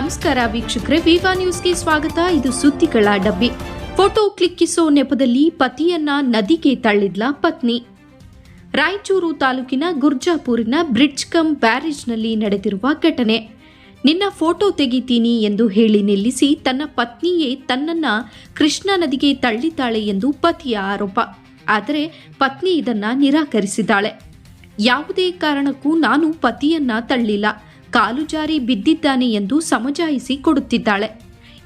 ನಮಸ್ಕಾರ ವೀಕ್ಷಕರೇ, ವಿವಾ ನ್ಯೂಸ್ಗೆ ಸ್ವಾಗತ. ಇದು ಸುದ್ದಿಗಳ ಡಬ್ಬಿ. ಫೋಟೋ ಕ್ಲಿಕ್ಕಿಸೋ ನೆಪದಲ್ಲಿ ಪತಿಯನ್ನ ನದಿಗೆ ತಳ್ಳಿದ್ಲ ಪತ್ನಿ. ರಾಯಚೂರು ತಾಲೂಕಿನ ಗುರ್ಜಾಪುರಿನ ಬ್ರಿಡ್ಜ್ ಕಮ್ ಬ್ಯಾರೇಜ್ನಲ್ಲಿ ನಡೆದಿರುವ ಘಟನೆ. ನಿನ್ನ ಫೋಟೋ ತೆಗಿತೀನಿ ಎಂದು ಹೇಳಿ ನಿಲ್ಲಿಸಿ ತನ್ನ ಪತ್ನಿಯೇ ತನ್ನನ್ನ ಕೃಷ್ಣಾ ನದಿಗೆ ತಳ್ಳಿದ್ದಾಳೆ ಎಂದು ಪತಿಯ ಆರೋಪ. ಆದರೆ ಪತ್ನಿ ಇದನ್ನ ನಿರಾಕರಿಸಿದ್ದಾಳೆ. ಯಾವುದೇ ಕಾರಣಕ್ಕೂ ನಾನು ಪತಿಯನ್ನ ತಳ್ಳಿಲ್ಲ. ಕಾಲು ಜಾರಿ ಬಿದ್ದಿದ್ದಾನೆ ಎಂದು ಸಮಜಾಯಿಸಿ ಕೊಡುತ್ತಿದ್ದಾಳೆ.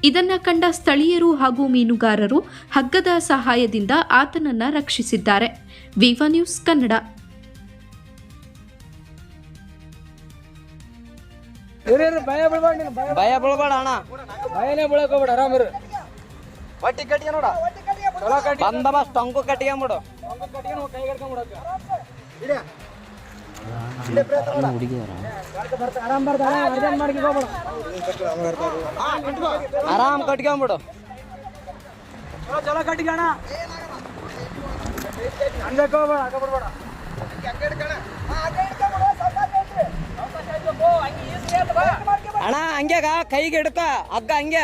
ಇದನ್ನ ಕಂಡ ಸ್ಥಳೀಯರು ಹಾಗೂ ಮೀನುಗಾರರು ಹಗ್ಗದ ಸಹಾಯದಿಂದ ಆತನನ್ನ ರಕ್ಷಿಸಿದ್ದಾರೆ. Viva News Kannada. ಭಯ ಬೀಳ್ಬೇಡ ಅಣ್ಣ. ಭಯನೇ ಬೀಳಕೋಬೇಡ ಹೋಗ್ಬೇಡ ಆರಾಮ್ ಇರು. ಒಟ್ಟಿ ಕಟ್ಟಿಗೆ ನೋಡ. ಚಲೋ ಕಟ್ಟಿ ಬಂದಬಸ್ತ್ ಟೊಂಕು ಕಟ್ಟಿಗೆ ಬಿಡು ಕಟ್ಟಿಗೆ ನಾವು ಕೈ ಹಿಡ್ಕೊಂಡ್ ಬಿಡಕ್ಕ. ಆರಾಮ್ ಬರ್ದ ಅರ್ಜೆಂಟ್ ಮಾಡಿ ಹೋಗ್ಬೇಡ ಆರಾಮ್ ಕಟ್ಕೊಂಬಿಡು ಚಲೋ ಚಲೋ ಕಟ್ಟಿಗೆ ಅಣ್ಣ ಹಂಗಕ್ಕೆ ಹೋಗ್ಬೇಡ ಹಾಕ ಬಿಡ್ಬೇಡ ಅಣ್ಣ ಹಂಗ್ಯಾಗ ಕೈಗೆ ಹಿಡ್ಕ ಹಗ್ಗ ಹಂಗೆ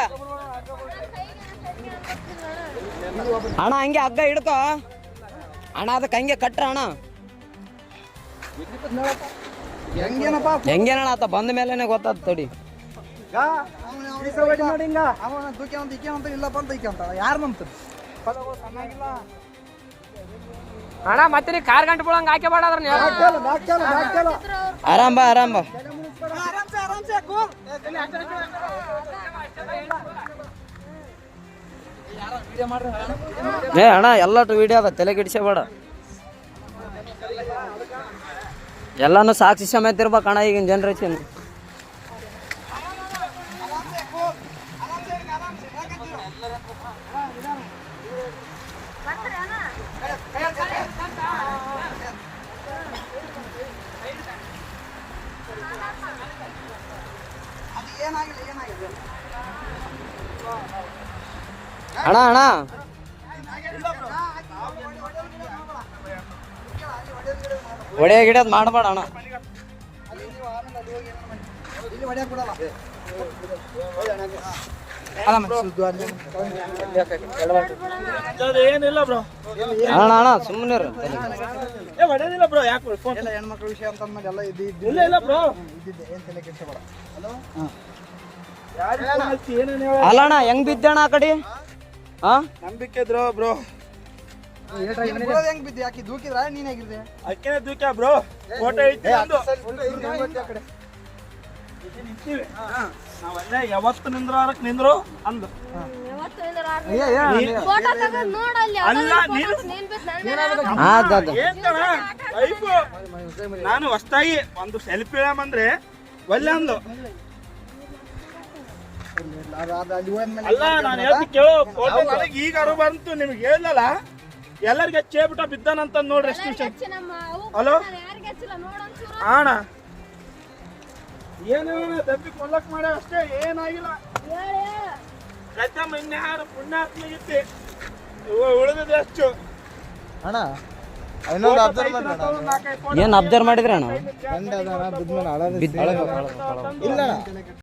ಅಣ್ಣ ಹಂಗೆ ಹಗ್ಗ ಹಿಡ್ಕೊ ಅಣ್ಣ ಅದಕ್ಕೆ ಹಂಗೆ ಕಟ್ರ ಅಣ್ಣ ಹೆಂಗೇನಪ್ಪ? ಆತ? ಬಂದ ಮೇಲೆ ಗೊತ್ತಾದ ತಡಿ. ಅವನ ಅಂತ ಈಕೆ ಅಂತ ಇಲ್ಲಪ್ಪ ಅಂತ ಈಕೆ ಅಂತ. ಯಾರು ನಂಬ್ತಾರೆ ಪದಗಳು ಚೆನ್ನಾಗಿಲ್ಲ. ಅಣ್ಣ ಮತ್ತೆ ನೀ ಕಾರ್ ಗಂಟೆ ಬೀಳಂಗ ಹಾಕಿ ಬೇಡ ಅದ್ರ ಆರಾಮ್ ಬಾ ಆರಾಮ್ ಬಾ. ಏ ಅಣ್ಣ ಎಲ್ಲಟು ವಿಡಿಯೋ ಅದ ತಲೆ ಬೇಡ. ಎಲ್ಲಾನು ಸಾಕ್ಷಿ ಸಮೇತ ಇರ್ಬೇಕು ಅಣ್ಣ ಈಗಿನ ಜನ್ರೇಷನ್ ಅಣ್ಣ ಅಣ್ಣ. ಹೊಡೆಯ ಗಿಡದ್ ಮಾಡಬೇಡ ಅಣ್ಣ. ಏನಿಲ್ಲ ಬ್ರೋ. ಅಣ್ಣ ಅಣ್ಣ ಸುಮ್ಮನೆ ಏ ಹೊಡೆದಿಲ್ಲ ಬ್ರೋ ಯಾಕೆ ಫೋನ್. ಎಲ್ಲ ಹೆಣ್ಮಕ್ಳ ವಿಷಯ ಅಂತ ಅಂದ್ಮೇಲೆ ಎಲ್ಲ ಇದು ಇದು ಇಲ್ಲ ಇಲ್ಲ ಬ್ರೋ. ಇದ್ದಿದ್ದೆ ಏನ್ ತಲೆ ಕೆಡಿಸ್ಬೇಡ. ಏನೇನು ಹೇಳ ಅಲ್ಲ ಅಣ್ಣ ಹೆಂಗ್ ಬಿದ್ದಣ್ಣ ಆ ಕಡೆ? ಹಾ ನಂಬಿಕೆ ಬ್ರೋ. ಹೆಂಗ್ ಬಿದ್ದಿ? ಯಾಕೆ ದೂಕಿದ್ರ? ನೀನ್ ಹೇಗಿದ್ದೆ? ದೂಕ್ಯ ಬ್ರೋ ಫೋಟೋ ಐತಿ ನಾವಲ್ಲೇ ಯಾವತ್ತು ನಿಂದ್ರಕ್ ನಿಂದ್ರು? ಅಂದು ನೀನು ಹೊಸ್ತಾಗಿ ಒಂದು ಸೆಲ್ಫಿ ಅಂದ್ರೆ ಒಳ್ಳೆ ಅಂದು ಅಲ್ಲಿ ನಾನು ಹೇಳ್ತಿ ಕೇಳೋ ಫೋಟೋ ನನಗೆ ಈಗ ಅರು ಬಂತು ನಿಮ್ಗೆ ಹೇಳಲ್ಲ ಎಲ್ಲರಿಗೆ ಚೇಬಿಟ ಬಿದ್ದಾನಂತ ನೋಡ್ರಿ ಎಷ್ಟು ಹಲೋ? ಆಣ ಏನು ದಬ್ಬಿ ಕೊಲ್ಲಕ್ ಮಾಡ ಅಷ್ಟೇ ಏನಾಗಿಲ್ಲ. ಹೇಳಿ. ಪ್ರಥಮ ಇನ್ಯಾರು ಪುಣ್ಯಾತ್ಮ ಇತ್ತಿ ಉಳಿದಿದೆ ಅಷ್ಟು. ಅಣ್ಣ ಇನ್ನೊಂದು ಅಬ್ಸರ್ವ್ ನಾಲ್ಕೈದು ಏನ್ ಅಬ್ಸರ್ವ್ ಮಾಡಿದ್ರೆ ಅಣ್ಣ? ಇಲ್ಲ